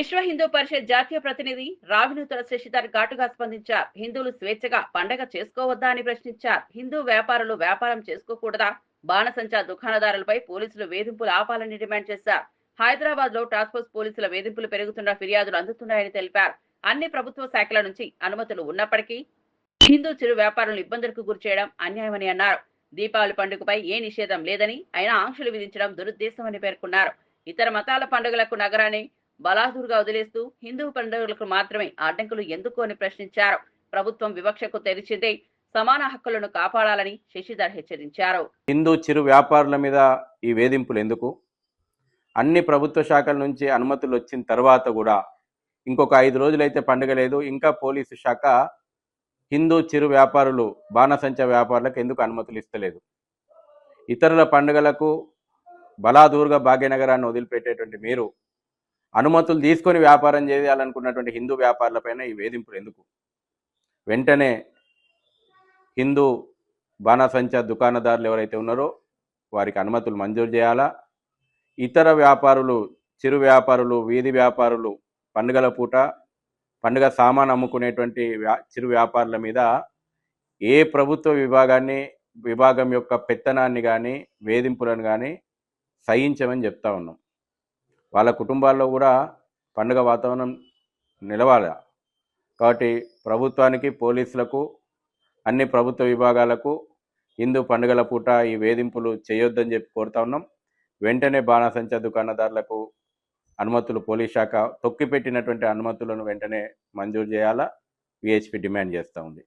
విశ్వ హిందూ పరిషత్ జాతీయ ప్రతినిధి రావినూతల శశిధర్ ఘాటుగా స్పందించారు. హిందువులు స్వేచ్ఛగా పండగ చేసుకోవద్దా అని ప్రశ్నించారు. హిందూ వ్యాపారులు వ్యాపారం చేసుకోకూడదా? బాణసంచా దుకాణదారులపై పోలీసులు వేధింపులు ఆపాలని డిమాండ్ చేశారు. హైదరాబాద్లో టాస్క్ ఫోర్స్ పోలీసుల వేధింపులు పెరుగుతున్న ఫిర్యాదులు అందుతున్నాయని తెలిపారు. అన్ని ప్రభుత్వ శాఖల నుంచి అనుమతులు ఉన్నప్పటికీ హిందూ చిరు వ్యాపారులను ఇబ్బందులకు గురి చేయడం అన్యాయమని అన్నారు. దీపావళి పండుగపై ఏ నిషేధం లేదని అయినా ఆంక్షలు విధించడం దురుద్దేశమని పేర్కొన్నారు. ఇతర మతాల పండుగలకు నగరాన్ని బలాదూరుగా వదిలేస్తూ హిందూ పండుగలకు మాత్రమే ఆటంకులు ఎందుకు అని ప్రశ్నించారు. ప్రభుత్వం వివక్షకు తెరిచిందే సమాన హక్కులను కాపాడాలని శశిధర్ హెచ్చరించారు. హిందూ చిరు వ్యాపారుల మీద ఈ వేధింపులు ఎందుకు? అన్ని ప్రభుత్వ శాఖల నుంచి అనుమతులు వచ్చిన తర్వాత కూడా ఇంకొక ఐదు రోజులైతే పండుగ లేదు. ఇంకా పోలీసు శాఖ హిందూ చిరు వ్యాపారులు బాణసంచ వ్యాపారులకు ఎందుకు అనుమతులు ఇస్తలేదు? ఇతరుల పండుగలకు బలాదూరుగా భాగ్యనగరాన్ని వదిలిపెట్టేటువంటి మీరు అనుమతులు తీసుకొని వ్యాపారం చేయాలనుకున్నటువంటి హిందూ వ్యాపారులపైన ఈ వేధింపులు ఎందుకు? వెంటనే హిందూ బాణసంచ దుకాణదారులు ఎవరైతే ఉన్నారో వారికి అనుమతులు మంజూరు చేయాలా? ఇతర వ్యాపారులు చిరు వ్యాపారులు వీధి వ్యాపారులు పండుగల పూట పండుగ సామాన్ అమ్ముకునేటువంటి వ్యా చిరు వ్యాపారుల మీద ఏ ప్రభుత్వ విభాగాన్ని విభాగం యొక్క పెత్తనాన్ని కానీ వేధింపులను కానీ సహించమని చెప్తా ఉన్నాం. వాళ్ళ కుటుంబాల్లో కూడా పండుగ వాతావరణం నిలవాలి. కాబట్టి ప్రభుత్వానికి పోలీసులకు అన్ని ప్రభుత్వ విభాగాలకు హిందూ పండుగల పూట ఈ వేధింపులు చేయొద్దని చెప్పి కోరుతా ఉన్నాం. వెంటనే బాణసంచా దుకాణదారులకు అనుమతులు పోలీస్ శాఖ తొక్కిపెట్టినటువంటి అనుమతులను వెంటనే మంజూరు చేయాలా? విహెచ్పి డిమాండ్ చేస్తూ ఉంది.